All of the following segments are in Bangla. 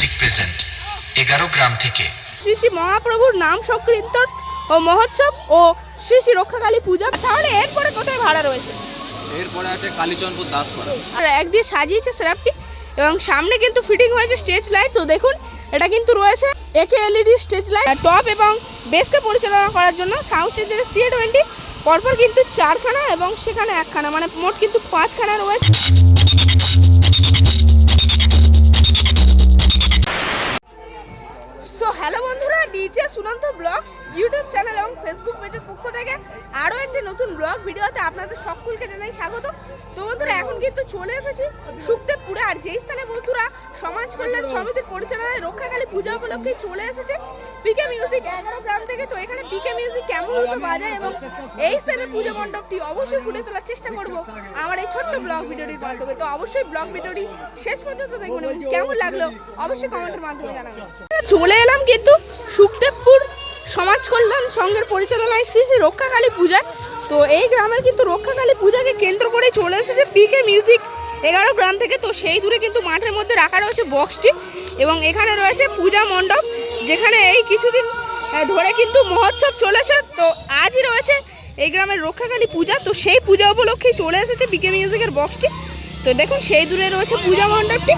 মিউজিক প্রেজেন্ট এগারো গ্রাম থেকে। শ্রী শ্রী মহাপ্রভুর নাম সংকীর্তন ও মহোৎসব ও শ্রী শ্রী রক্ষাকালী পূজা। তাহলে এরপরে কোথায় ভাড়া রয়েছে? এরপরে আছে কালীচরণপুর দাসপাড়া। আর একদিকে সাজিয়েছে স্ল্যাবটি এবং সামনে কিন্তু ফিটিং হয়েছে স্টেজ লাইট। তো দেখুন এটা কিন্তু রয়েছে একে এলইডি স্টেজ লাইট। টপ এবং বেসকে পরিচালনা করার জন্য সাউন্ড স্টেজের সি টোয়েন্টি পরপর কিন্তু চারখানা এবং সেখানে একখানা মানে মোট কিন্তু পাঁচখানা রয়েছে। ডিজে ব্লগস, ইউটিউব চ্যানেল এবং ফেসবুক পেজের পক্ষ থেকে আরও একটি নতুন ব্লগ ভিডিওতে আপনাদের সকলকে জানাই স্বাগত তো কিন্তু চলে এসেছি। সুখদেবপুরে আর যেই স্থানে বন্ধুরা সমাজ কল্যাণ সমিতির পরিচালনায় রক্ষাকালী পূজা উপলক্ষে চলে এসেছে পিকে মিউজিক এগারো গ্রাম থেকে তো এখানে পিকে মিউজিক কেমন মতো বাজায় এবং এই স্থানের পুজো মণ্ডপটি অবশ্যই ফুটে তোলার চেষ্টা করব আমার এই ছোট্ট ব্লগ ভিডিওটির মাধ্যমে। তো অবশ্যই ব্লগ ভিডিওটি শেষ পর্যন্ত এবং কেমন লাগল অবশ্যই কমেন্টের মাধ্যমে জানাবেন। চলে এলাম কিন্তু সুখদেবপুর সমাজ কল্যাণ সংঘের পরিচালনায় শ্রী শ্রী রক্ষাকালী পূজা তো এই গ্রামের কিন্তু রক্ষাকালী পূজাকে কেন্দ্র করে চলে এসেছে পিকে মিউজিক এগারো গ্রাম থেকে। তো সেই দূরে কিন্তু মাঠের মধ্যে রাখা রয়েছে বক্সটি এবং এখানে রয়েছে পূজা মণ্ডপ, যেখানে এই কিছুদিন ধরে কিন্তু মহোৎসব চলেছে। তো আজই রয়েছে এই গ্রামের রক্ষাকালী পূজা। তো সেই পূজা উপলক্ষেই চলে এসেছে পিকে মিউজিকের বক্সটি। তো দেখুন, সেই দূরে রয়েছে পূজা মণ্ডপটি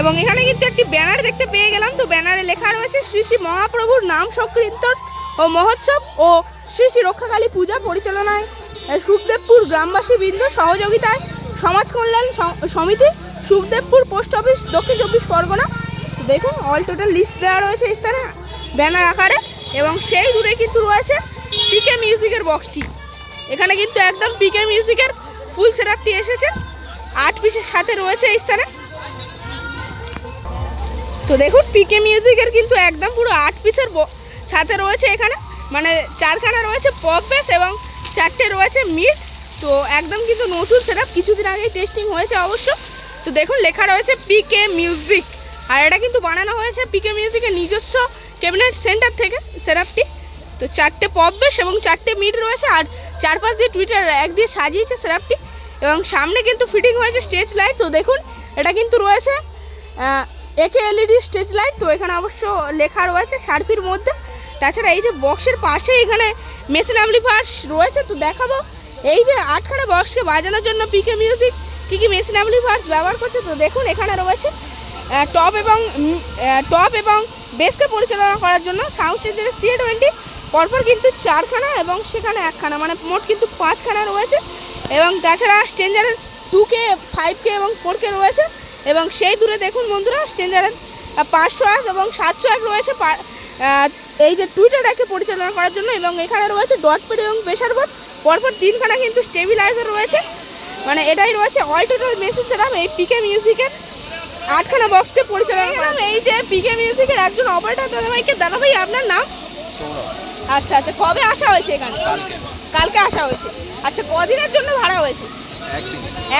এবং এখানে কিন্তু একটি ব্যানার দেখতে পেয়ে গেলাম। তো ব্যানারে লেখা রয়েছে শ্রী শ্রী মহাপ্রভুর নাম সংকীর্তন ও মহোৎসব ও শ্রী শ্রী রক্ষাকালী পূজা পরিচালনায় সুখদেবপুর গ্রামবাসী বৃন্দ সহযোগিতায় সমাজ কল্যাণ সমিতি সুখদেবপুর পোস্ট অফিস দক্ষিণ চব্বিশ পরগনা। দেখুন অল টোটাল লিস্ট দেওয়া রয়েছে এই স্থানে ব্যানার আকারে, এবং সেই দূরে কিন্তু রয়েছে পিকে মিউজিকের বক্সটি এখানে কিন্তু একদম পিকে মিউজিকের ফুল সেটআপটি এসেছে। আট পিসের সাথে রয়েছে এই স্থানে। তো দেখুন পিকে মিউজিকের কিন্তু একদম পুরো আট পিসের সাথে রয়েছে এখানে। মানে চারখানা রয়েছে পপ বেস এবং চারটে রয়েছে মিট। তো একদম কিন্তু নতুন সেটআপ কিছুদিন আগেই টেস্টিং হয়েছে অবশ্য। তো দেখুন, লেখা রয়েছে পিকে মিউজিক আর এটা কিন্তু বানানো হয়েছে পিকে মিউজিকের নিজস্ব ক্যাবিনেট সেন্টার থেকে সেটআপটি তো চারটে পপ বেস এবং চারটে মিট রয়েছে আর চারপাশ দিয়ে টুইটার এক দিয়ে সাজিয়েছে সেটআপটি এবং সামনে কিন্তু ফিটিং হয়েছে স্টেজ লাইট তো দেখুন, এটা কিন্তু রয়েছে একে এলইডি স্টেজ লাইট তো এখানে অবশ্য লেখা রয়েছে শার্পির মধ্যে। তাছাড়া এই যে বক্সের পাশে এখানে মেশিন অ্যাম্পলিফায়ার্স রয়েছে, তো দেখাবো। এই যে আটখানা বক্সকে বাজানোর জন্য পিকে মিউজিক কী কী মেশিন অ্যাম্পলিফায়ার্স ব্যবহার করছে, তো দেখুন এখানে রয়েছে টপ এবং টপ এবং বেসকে পরিচালনা করার জন্য সাউন্ড স্টেজের সি টোয়েন্টি পরপর কিন্তু চারখানা এবং সেখানে একখানা মানে মোট কিন্তু পাঁচখানা রয়েছে। এবং তাছাড়া স্টেঞ্জারের টু কে ফাইভ কে এবং ফোর কে রয়েছে। এবং সেই দূরে দেখুন বন্ধুরা স্টেঞ্জারের পাঁচশো এক এবং সাতশো এক রয়েছে পা- এই যে টুইটারটাকে পরিচালনা করার জন্য এবং এখানে রয়েছে ডট পেড এবং প্রেশার বোর্ড। পরপর তিনখানা কিন্তু স্টেবিলাইজার রয়েছে। মানে এটাই রয়েছে অল টোটাল মেসেজ সেটআপ এই পিকে মিউজিকের আটখানা বক্সকে পরিচালনা করলাম এই যে পিকে মিউজিকের একজন অপারেটর দাদাভাইকে দাদাভাই আপনার নাম? আচ্ছা আচ্ছা কবে আসা হয়েছে এখানে? কালকে আসা হয়েছে। আচ্ছা কদিনের জন্য ভাড়া হয়েছে?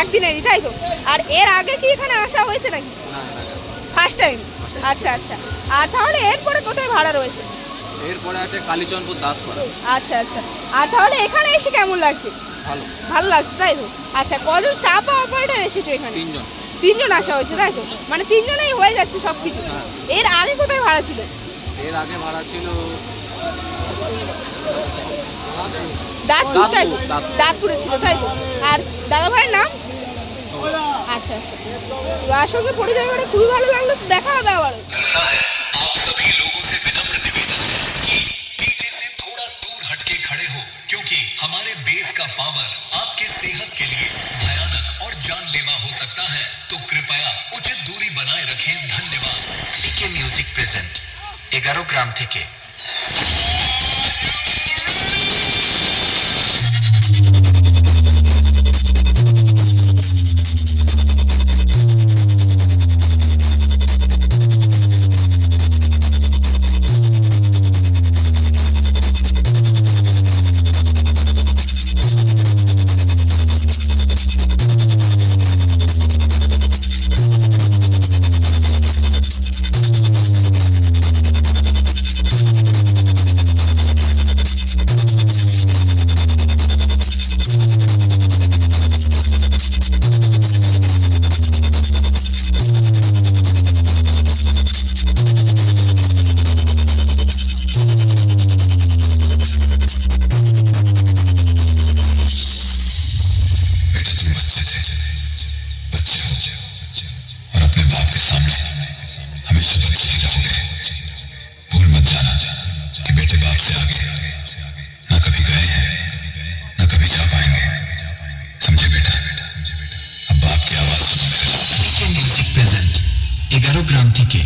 একদিনেরই তাই তো? আর এর আগে কি এখানে আসা হয়েছে নাকি? ফার্স্ট টাইম আচ্ছা আচ্ছা। আর তাহলে এরপরে কোথায় ভাড়া রয়েছে? এরপরে আছে কালীচরণপুর দাসপাড়া। আচ্ছা আচ্ছা। আর তাহলে এখানে এসে কেমন লাগছে? ভালো। ভালো লাগছে তাই তো? আচ্ছা কজন স্টাফ অপারেটর এসেছ এখানে? তিনজন। তিনজন আসা হয়েছে তাই তো? মানে তিনজনেই হয়ে যাচ্ছে সব কিছু হ্যাঁ। এর আগে কোথায় ভাড়া ছিল? এর আগে ভাড়া ছিল দাঁতপুর তাই তো দাঁতপুর, দাঁতপুর। দাঁতপুরে ছিল তাই তো আর দাদা ভাইয়ের নাম সৌরভ আচ্ছা আচ্ছা তার সঙ্গে পরিচয় করে খুবই ভালো লাগলো তো দেখা হবে আবার लगता है आप सभी लोगों से विनम्र निवेदन है कि डीजे से थोड़ा दूर हटके खड़े हो क्योंकि हमारे बेस का पावर आपके सेहत के लिए भयानक और जानलेवा हो सकता है तो कृपया उचित दूरी बनाए रखें धन्यवाद पीके म्यूजिक प्रेजेंट एगारो ग्राम এগারো গ্রাম থেকে।